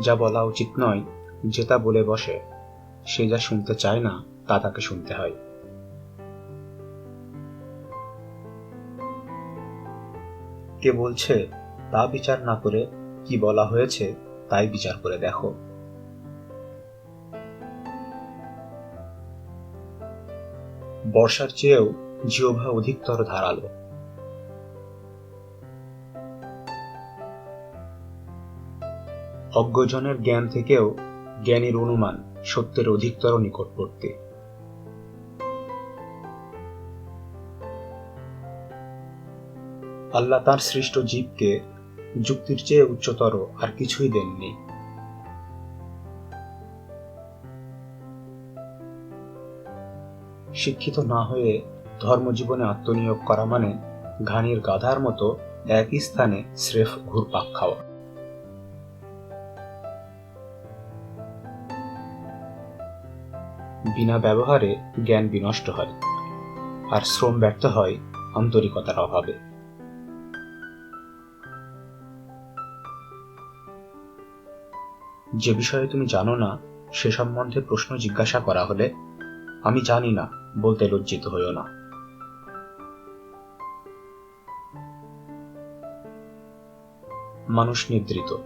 যা বলা উচিত নয় যে তা বলে বসে। সে যা শুনতে চায় না, তা তাকে শুনতে হয়। কে বলছে, তা বিচার না করে কি বলা হয়েছে, তাই বিচার করে দেখো। বর্ষার চেয়েও জিহ্বা অধিকতর ধারালো। অজ্ঞজনের জ্ঞান থেকেও জ্ঞানীর অনুমান সত্যের অধিকতর নিকটবর্তী। আল্লাহ তার সৃষ্ট জীবকে যুক্তির চেয়ে উচ্চতর আর কিছুই দেননি। শিক্ষিত না হয়ে ধর্মজীবনে আত্মনিয়োগ করা মানে ঘানির গাধার মতো একই স্থানে স্রেফ ঘুরপাক খাওয়া। বিনা ব্যবহারে জ্ঞান বিনষ্ট হয় আর শ্রম ব্যর্থ হয় আন্তরিকতার অভাবে। যে বিষয়ে তুমি জানো না, সে সম্বন্ধে প্রশ্ন জিজ্ঞাসা করা হলে আমি জানি না, বলতে লজ্জিত হইও না। মানুষ নিদ্রিত,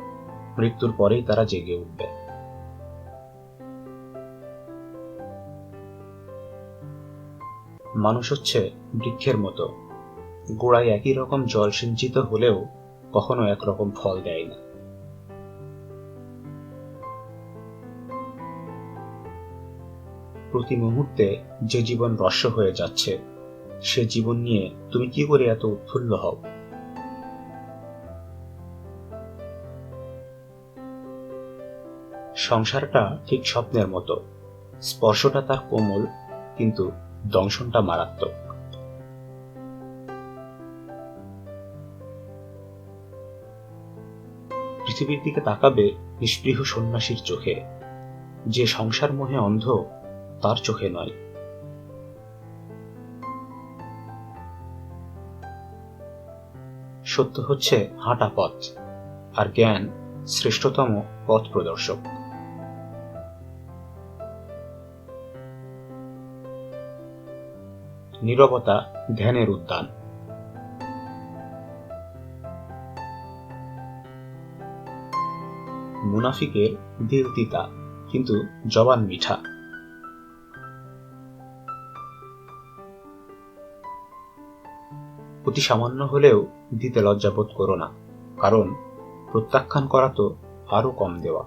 মৃত্যুর পরেই তারা জেগে উঠবে। মানুষ হচ্ছে বৃক্ষের মতো। গোড়ায় একই রকম জল সিঞ্চিত হলেও কখনো একরকম ফল দেয় না। প্রতি মুহূর্তে যে জীবন রস্য হয়ে যাচ্ছে, সে জীবন নিয়ে তুমি কি করে এত উৎফুল্ল হও? সংসারটা ঠিক স্বপ্নের মতো। স্পর্শটা তার কোমল, কিন্তু দংশনটা মারাত্মক। পৃথিবীর দিকে তাকাবে নিষ্পৃহ সন্ন্যাসীর চোখে। যে সংসার মোহে অন্ধ, তার চোখে নয়। সত্য হচ্ছে হাঁটা পথ, আর জ্ঞান শ্রেষ্ঠতম পথ প্রদর্শক। নীরবতা, ধ্যানের উদ্যান। মুনাফিকের দিল তিতা কিন্তু জবান মিঠা। অতি সামান্য হলেও দিতে লজ্জাবোধ করো না, কারণ প্রত্যাখ্যান করা তো আরও কম দেওয়া।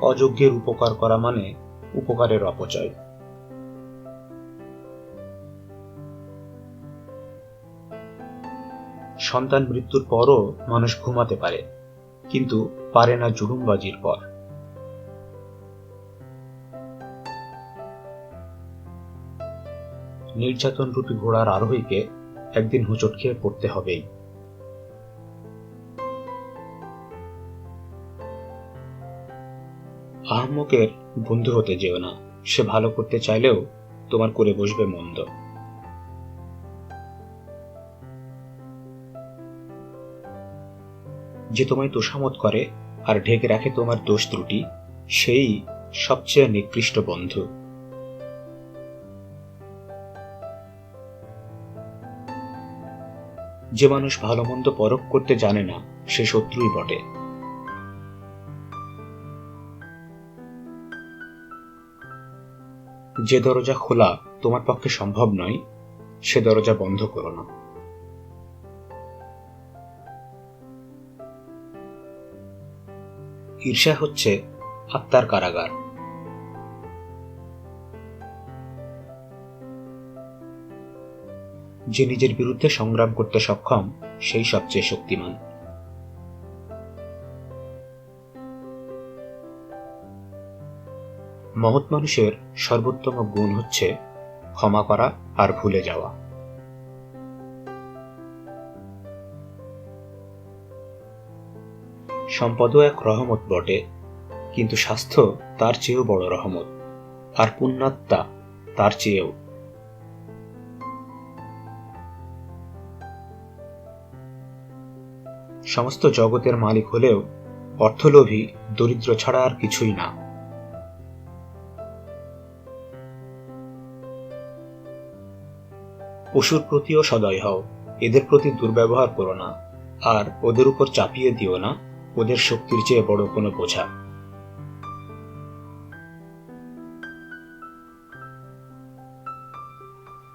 অযোগ্যের উপকার করা মানে উপকারের অপচয়। সন্তান মৃত্যুর পরও মানুষ ঘুমাতে পারে, কিন্তু পারে না জুলুমবাজির পর। নির্যাতন রূপী ঘোড়ার আরোহীকে একদিন হুঁচট খেয়ে পড়তে হবেই। আহম্মকের বন্ধু হতে যেও না। সে ভালো করতে চাইলেও তোমার করে বসবে মন্দ। যে তোমায় তোষামত করে আর ঢেকে রাখে তোমার দোষ ত্রুটি, সেই সবচেয়ে নিকৃষ্ট বন্ধু। যে মানুষ ভালো মন্দ পরখ করতে জানে না, সে শত্রুই বটে। যে দরজা খোলা তোমার পক্ষে সম্ভব নয়, সে দরজা বন্ধ করো না। ঈর্ষা হচ্ছে আত্মার কারাগার। যে নিজের বিরুদ্ধে সংগ্রাম করতে সক্ষম, সেই সবচেয়ে শক্তিমান। মহৎ মানুষের সর্বোত্তম গুণ হচ্ছে ক্ষমা করা আর ভুলে যাওয়া। সম্পদও এক রহমত বটে, কিন্তু স্বাস্থ্য তার চেয়েও বড় রহমত, আর পুণ্যাত্মা তার চেয়েও। সমস্ত জগতের মালিক হলেও অর্থলোভী, দরিদ্র ছাড়া আর কিছুই না। পশুর প্রতিও সদয় হও। এদের প্রতি দুর্ব্যবহার করো না। আর ওদের উপর চাপিয়ে দিও না। ওদের শক্তির চেয়ে বড় কোনো বোঝা।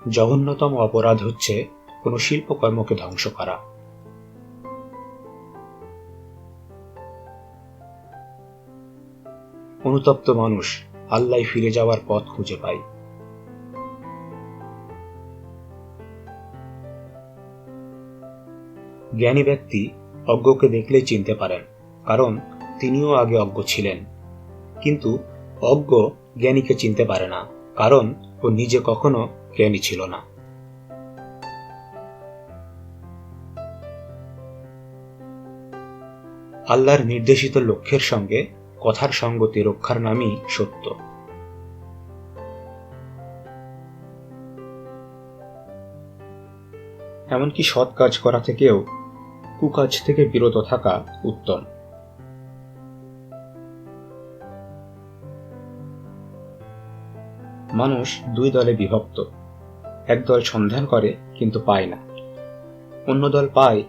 জঘন্যতম অপরাধ হচ্ছে কোনো শিল্পকর্মকে ধ্বংস করা। অনুতপ্ত মানুষ আল্লাহ ফিরে যাওয়ার পথ খুঁজে পায়। জ্ঞানী ব্যক্তি অজ্ঞকে দেখলেই চিনতে পারেন, কারণ তিনিও আগে অজ্ঞ ছিলেন। কিন্তু অজ্ঞ জ্ঞানীকে চিনতে পারে না, কারণ ও নিজে কখনো জ্ঞানী ছিল না। আল্লাহর নির্দেশিত লক্ষ্যের সঙ্গে কথার সঙ্গতি রক্ষার নামই সত্য। এমনকি সৎ কাজ করা থেকেও কুকাজ থেকে বিরত থাকা উত্তম। মানুষ দুই দলে বিভক্ত। এক দল সন্ধান করে, কিন্তু পায় না। অন্য দল পায়,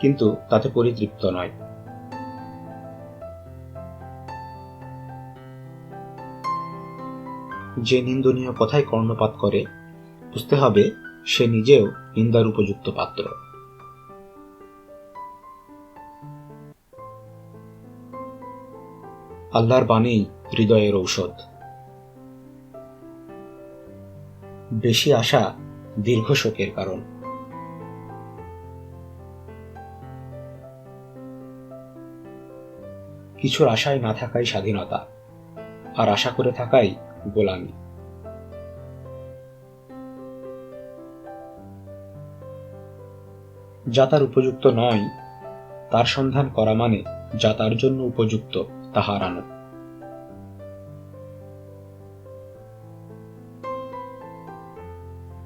কিন্তু তাতে পরিতৃপ্ত নয়। যে নিন্দনীয় কথায় কর্ণপাত করে, বুঝতে হবে সে নিজেও নিন্দার উপযুক্ত পাত্র। আল্লাহর বাণী হৃদয়ের ঔষধ। বেশি আশা দীর্ঘ শোকের কারণ। কিছুর আশায় না থাকাই স্বাধীনতা, আর আশা করে থাকাই গোলামি। যা তার উপযুক্ত নয়, তার সন্ধান করা মানে যা তার জন্য উপযুক্ত। তা হারানো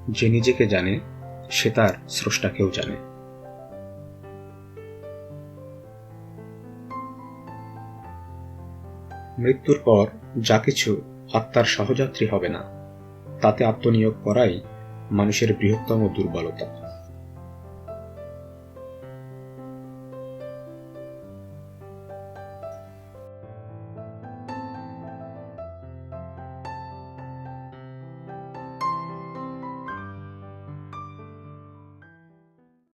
যে নিজেকে জানে, সে তার স্রষ্টাকেও জানে। মৃত্যুর পর যা কিছু আত্মার সহযাত্রী হবে না, তাতে আত্মনিয়োগ করাই মানুষের বৃহত্তম দুর্বলতা।